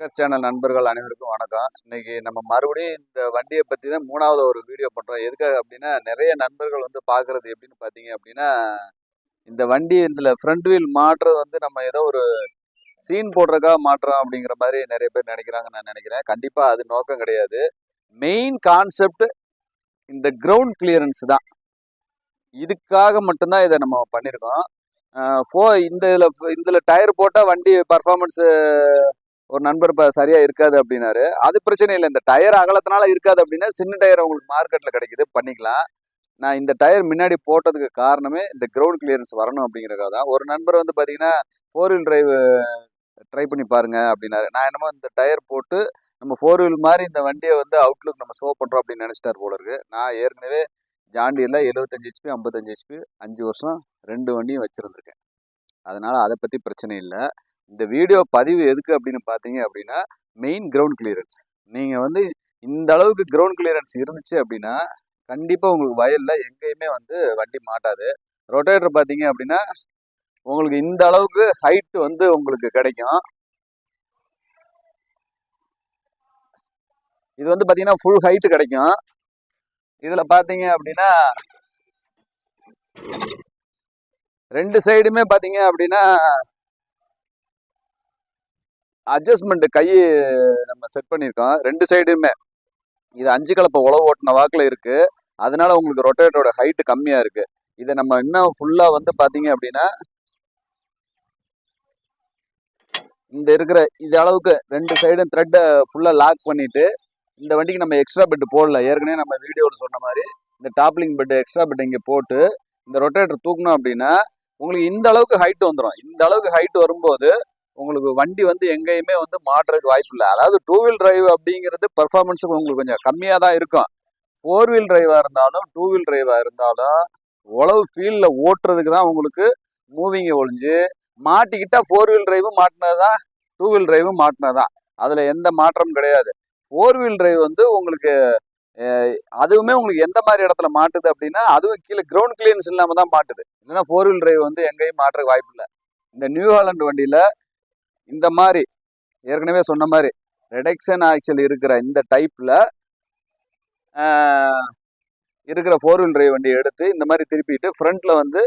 டக்கர் channel நண்பர்கள் அனைவருக்கும் வணக்கம். இன்னைக்கு நம்ம மறுபடியும் இந்த வண்டியை பற்றி தான் மூணாவது ஒரு வீடியோ பண்ணுறோம் எதுக்காக அப்படின்னா நிறைய நண்பர்கள் வந்து பார்க்குறது எப்படின்னு பார்த்தீங்க அப்படின்னா இந்த வண்டி இதில் ஃப்ரண்ட் வீல் மாற்றுறது வந்து நம்ம ஏதோ ஒரு சீன் போடுறதுக்காக மாற்றோம் அப்படிங்கிற மாதிரி நிறைய பேர் நினைக்கிறாங்க நான் நினைக்கிறேன். கண்டிப்பாக அது நோக்கம் கிடையாது. மெயின் கான்செப்ட் இந்த கிரவுண்ட் கிளியரன்ஸ் தான். இதுக்காக மட்டும்தான் இதை நம்ம பண்ணியிருக்கோம். ஃபோ போ இந்த இதில் இதில் டயர் போட்டால் வண்டி பர்ஃபார்மன்ஸு ஒரு நண்பர் இப்போ சரியா இருக்காது அப்படின்னாரு. அது பிரச்சனை இல்லை. இந்த டயர் அகலத்தினால இருக்காது அப்படின்னா சின்ன டயர் உங்களுக்கு மார்க்கெட்ல கிடைக்குது. பண்ணிக்கலாம். நான் இந்த டயர் முன்னாடி போட்டதுக்கு காரணமே இந்த கிரவுண்ட் கிளியரன்ஸ் வரணும் அப்படிங்கிறக்காக தான். ஒரு நண்பர் வந்து பார்த்தீங்கன்னா ஃபோர் வீல் டிரைவ் ட்ரை பண்ணி பாருங்க அப்படின்னாரு. நான் என்னமோ இந்த டயர் போட்டு நம்ம ஃபோர் வீல் மாதிரி இந்த வண்டியை வந்து அவுட்லுக் நம்ம ஷோ பண்ணுறோம் அப்படின்னு நினச்சிட்டார் போல இருக்கு. நான் ஏற்கனவே ஜாண்டியில் எழுபத்தஞ்சு ஹெச்பி ஐம்பத்தஞ்சு ஹெச்பி அஞ்சு வருஷம் ரெண்டு வண்டியும் வச்சுருந்துருக்கேன். அதனால் அதை பற்றி பிரச்சனை இல்லை. இந்த வீடியோ பதிவு எதுக்கு அப்படின்னு பார்த்தீங்க அப்படின்னா மெயின் கிரவுண்ட் கிளியரன்ஸ் நீங்கள் வந்து இந்த அளவுக்கு கிரவுண்ட் கிளியரன்ஸ் இருந்துச்சு அப்படின்னா கண்டிப்பாக உங்களுக்கு வயலில் எங்கேயுமே வந்து வண்டி மாட்டாது. ரொட்டேட்டர் பார்த்தீங்க அப்படின்னா உங்களுக்கு இந்த அளவுக்கு ஹைட்டு வந்து உங்களுக்கு கிடைக்கும். இது வந்து பார்த்தீங்கன்னா ஃபுல் ஹைட்டு கிடைக்கும். இதில் பார்த்தீங்க அப்படின்னா ரெண்டு சைடுமே பார்த்தீங்க அப்படின்னா அட்ஜஸ்ட்மெண்ட் கை நம்ம செட் பண்ணியிருக்கோம். ரெண்டு சைடுமே இது அஞ்சு கலப்பை உழவு ஓட்டின வாக்கில் இருக்குது அதனால உங்களுக்கு ரொட்டேட்டரோட ஹைட்டு கம்மியாக இருக்குது இதை நம்ம இன்னும் ஃபுல்லாக வந்து பார்த்தீங்க அப்படின்னா இந்த இருக்கிற இது அளவுக்கு ரெண்டு சைடும் த்ரெட்டை ஃபுல்லாக லாக் பண்ணிவிட்டு இந்த வண்டிக்கு நம்ம எக்ஸ்ட்ரா பெட் போடல. ஏற்கனவே நம்ம வீடியோவில் சொன்ன மாதிரி இந்த டாப்லிங் பெட் எக்ஸ்ட்ரா பெட் இங்கே போட்டு இந்த ரொட்டேட்டர் தூக்கணும் அப்படின்னா உங்களுக்கு இந்த அளவுக்கு ஹைட் வந்துடும் இந்த அளவுக்கு ஹைட் வரும்போது உங்களுக்கு வண்டி வந்து எங்கேயுமே வந்து மாட்டுறதுக்கு வாய்ப்பு இல்லை. அதாவது டூ வீல் டிரைவ் அப்படிங்கிறது பெர்ஃபார்மன்ஸுக்கு உங்களுக்கு கொஞ்சம் கம்மியாக தான் இருக்கும். ஃபோர் வீல் டிரைவாக இருந்தாலும் டூ வீல் டிரைவாக இருந்தாலும் உழவு ஃபீல்டில் ஓட்டுறதுக்கு தான் உங்களுக்கு மூவிங்கை ஒழிஞ்சு மாட்டிக்கிட்டா ஃபோர் வீல் டிரைவும் மாட்டினது தான் டூ வீல் டிரைவும் மாட்டினது தான் அதில் எந்த மாற்றமும் கிடையாது. ஃபோர் வீல் டிரைவ் வந்து உங்களுக்கு அதுவுமே உங்களுக்கு எந்த மாதிரி இடத்துல மாட்டுது அப்படின்னா அதுவும் கீழே கிரவுண்ட் கிளியன்ஸ் இல்லாமல் தான் மாட்டுது. இல்லைன்னா ஃபோர் வீல் டிரைவ் வந்து எங்கேயும் மாட்டுறதுக்கு வாய்ப்பு இல்லை. இந்த நியூ ஹாலண்ட் வண்டியில் இந்த மாதிரி ஏற்கனவே சொன்ன மாதிரி ரெடக்ஷன் ஆக்சுவல் இருக்கிற இந்த டைப்பில் இருக்கிற ஃபோர் வீல் டிரைவ் வண்டியை எடுத்து இந்த மாதிரி திருப்பிட்டு ஃப்ரண்ட்டில் வந்து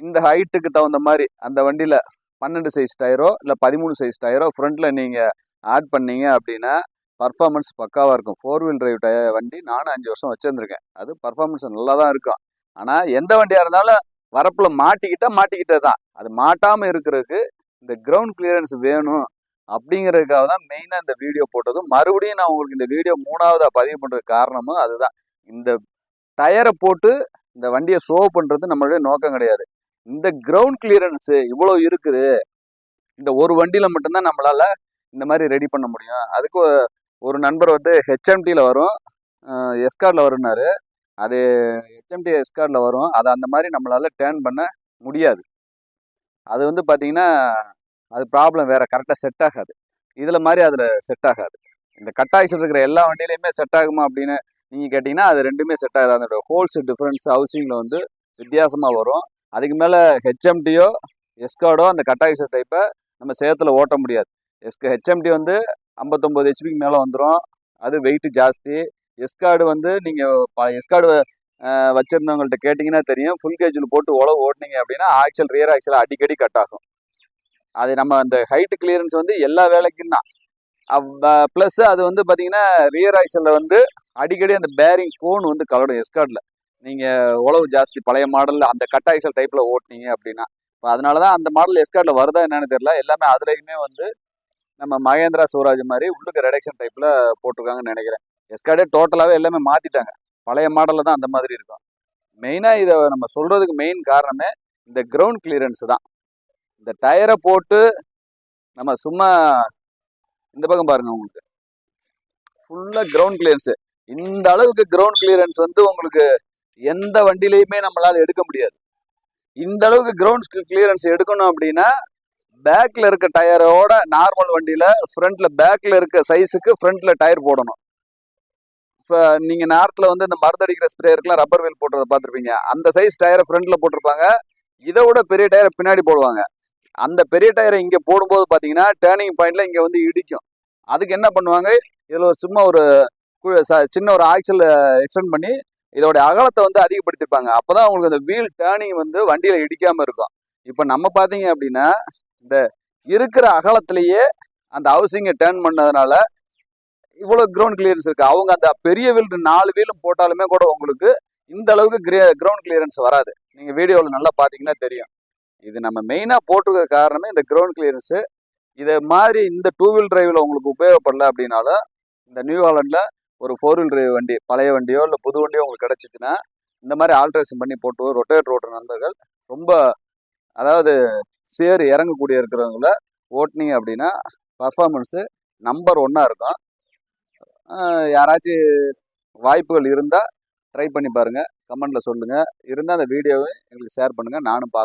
இந்த ஹைட்டுக்கு தகுந்த மாதிரி அந்த வண்டியில் பன்னெண்டு சைஸ் டயரோ இல்லை பதிமூணு சைஸ் டயரோ ஃப்ரண்ட்டில் நீங்கள் ஆட் பண்ணீங்க அப்படின்னா பர்ஃபார்மன்ஸ் பக்காவாக இருக்கும். ஃபோர் வீல் டிரைவ் டய வண்டி நானும் அஞ்சு வருஷம் வச்சுருந்துருக்கேன். அது பர்ஃபார்மன்ஸ் நல்லா தான் இருக்கும். ஆனால் எந்த வண்டியாக இருந்தாலும் வரப்பில் மாட்டிக்கிட்டால் மாட்டிக்கிட்டே தான் அது மாட்டாமல் இருக்கிறதுக்கு இந்த கிரவுண்ட் கிளியரன்ஸ் வேணும் அப்படிங்கிறதுக்காக தான் மெயினாக இந்த வீடியோ போட்டதும் மறுபடியும் நான் உங்களுக்கு இந்த வீடியோ மூணாவதாக பதிவு பண்ணுறதுக்கு காரணமும் அதுதான். இந்த டயரை போட்டு இந்த வண்டியை ஷோ பண்ணுறது நம்மளுடைய நோக்கம் கிடையாது. இந்த கிரவுண்ட் கிளியரன்ஸு இவ்வளோ இருக்குது. இந்த ஒரு வண்டியில் மட்டும்தான் நம்மளால் இந்த மாதிரி ரெடி பண்ண முடியும். அதுக்கு ஒரு நண்பர் வந்து ஹெச்எம்டியில் வரும். எஸ்கார்டில் வரும்னாரு. அது ஹெச்எம்டி எஸ்கார்டில் வரும். அதை அந்த மாதிரி நம்மளால் டேர்ன் பண்ண முடியாது. அது வந்து பார்த்தீங்கன்னா அது ப்ராப்ளம் வேற கரெக்டாக செட் ஆகாது. இதில் மாதிரி அதில் செட் ஆகாது. இந்த கட்டாய்ச்சில் இருக்கிற எல்லா வண்டியிலையுமே செட் ஆகுமா அப்படின்னு நீங்கள் கேட்டிங்கன்னா அது ரெண்டுமே செட் ஆகாது. அதோட ஹோல்ஸ் டிஃப்ரென்ஸ் ஹவுசிங்கில் வந்து வித்தியாசமாக வரும். அதுக்கு மேலே ஹெச்எம்டியோ எஸ்கார்டோ அந்த கட்டாய்ச்சல் டைப்பை நம்ம சேத்துல ஓட்ட முடியாது. எஸ்க ஹெச்எம்டி வந்து ஐம்பத்தொம்போது ஹெச்பிக்கு மேலே வந்துடும் அது வெயிட்டு ஜாஸ்தி. எஸ்கார்டு வந்து நீங்கள் எஸ்கார்டு வச்சுருந்தவங்கள்ட்ட கேட்டிங்கன்னா தெரியும். ஃபுல் கேஜில் போட்டு உழவு ஓட்டுனீங்க அப்படின்னா ஆக்சல் ரியர் ஆக்சல் அடிக்கடி கட் ஆகும். அது நம்ம அந்த ஹைட்டு கிளியரன்ஸ் வந்து எல்லா வேலைக்கும் தான் ப்ளஸ் அது வந்து பார்த்தீங்கன்னா ரியர் ஆக்சலில் வந்து அடிக்கடி அந்த பேரிங் கோன் வந்து கலடும் எஸ்கார்டில் நீங்கள் உழவு ஜாஸ்தி பழைய மாடலில் அந்த கட் ஆக்சல் டைப்பில் ஓட்டுனீங்க அப்படின்னா. இப்போ அதனால தான் அந்த மாடல் எஸ்கார்டில் வருதா என்னன்னு தெரியல. எல்லாமே அதுலேயுமே வந்து நம்ம மகேந்திரா சூராஜ் மாதிரி உள்ளுக்கு ரெடக்ஷன் டைப்பில் போட்டிருக்காங்கன்னு நினைக்கிறேன். எஸ்கார்டே டோட்டலாகவே எல்லாமே மாற்றிட்டாங்க பழைய மாடலில் தான் அந்த மாதிரி இருக்கும். மெயினாக இதை நம்ம சொல்கிறதுக்கு மெயின் காரணமே இந்த கிரவுண்ட் கிளியரன்ஸ் தான். இந்த டயரை போட்டு நம்ம சும்மா இந்த பக்கம் பாருங்கள் உங்களுக்கு. ஃபுல்லாக கிரவுண்ட் கிளியரன்ஸு இந்த அளவுக்கு கிரவுண்ட் கிளியரன்ஸ் வந்து உங்களுக்கு எந்த வண்டியிலையுமே நம்மளால் எடுக்க முடியாது. இந்த அளவுக்கு கிரவுண்ட் கிளியரன்ஸ் எடுக்கணும் அப்படின்னா பேக்கில் இருக்க டயரோட நார்மல் வண்டியில் ஃப்ரண்ட்டில் பேக்கில் இருக்க சைஸுக்கு ஃப்ரண்ட்டில் டயர் போடணும். இப்போ நீங்க நார்த்தில் வந்து இந்த மருந்தடிக்கிற ஸ்ப்ரேயருக்குலாம் ரப்பர் வீல் போட்டுறத பார்த்துருப்பீங்க. அந்த சைஸ் டயரை ஃப்ரண்ட்ல போட்டிருப்பாங்க. இதை விட பெரிய டயரை பின்னாடி போடுவாங்க. அந்த பெரிய டயரை இங்கே போடும்போது பார்த்தீங்கன்னா டேர்னிங் பாயிண்ட்ல இங்கே வந்து இடிக்கும். அதுக்கு என்ன பண்ணுவாங்க? இதில் சும்மா ஒரு ச- சின்ன ஒரு ஆக்சல் எக்ஸ்டெண்ட் பண்ணி இதோட அகலத்தை வந்து அதிகப்படுத்திருப்பாங்க அப்பதான் அவங்களுக்கு அந்த வீல் டேர்னிங் வந்து வண்டியில இடிக்காம இருக்கும். இப்போ நம்ம பார்த்தீங்க அப்படின்னா இந்த இருக்கிற அகலத்திலேயே அந்த ஹவுசிங்கை டேர்ன் பண்ணதுனால இவ்வளோ கிரவுண்ட் கிளியரன்ஸ் இருக்கு. அவங்க அந்த பெரிய வீல் நாலு வீலும் போட்டாலுமே கூட உங்களுக்கு இந்த அளவுக்கு கிரே கிரவுண்ட் கிளியரன்ஸ் வராது. நீங்கள் வீடியோவில் நல்லா பார்த்தீங்கன்னா தெரியும். இது நம்ம மெயினாக போட்டிருக்க காரணமே இந்த கிரவுண்ட் கிளியரன்ஸு இதை மாதிரி இந்த டூ வீல் டிரைவில் உங்களுக்கு உபயோகப்படல அப்படின்னாலும் இந்த நியூ ஹாலண்டில் ஒரு ஃபோர் வீல் டிரைவ் வண்டி பழைய வண்டியோ இல்லை புது வண்டியோ உங்களுக்கு கிடச்சிச்சின்னா இந்த மாதிரி ஆல்ட்ரேஷன் பண்ணி போட்டு ரொட்டேட் ரோட்டர் நண்பர்கள் ரொம்ப அதாவது சேர் இறங்கக்கூடிய இருக்கிறவங்கள ஓட்டினீங்க அப்படின்னா பர்ஃபார்மன்ஸு நம்பர் ஒன்னாக இருக்கும். யாராச்சும் வாய்ப்புகள் இருந்தால் ட்ரை பண்ணி பாருங்கள் கமெண்டில் சொல்லுங்கள் இருந்தால் அந்த வீடியோவை எங்களுக்கு ஷேர் பண்ணுங்கள் நானும் பார்க்குறேன்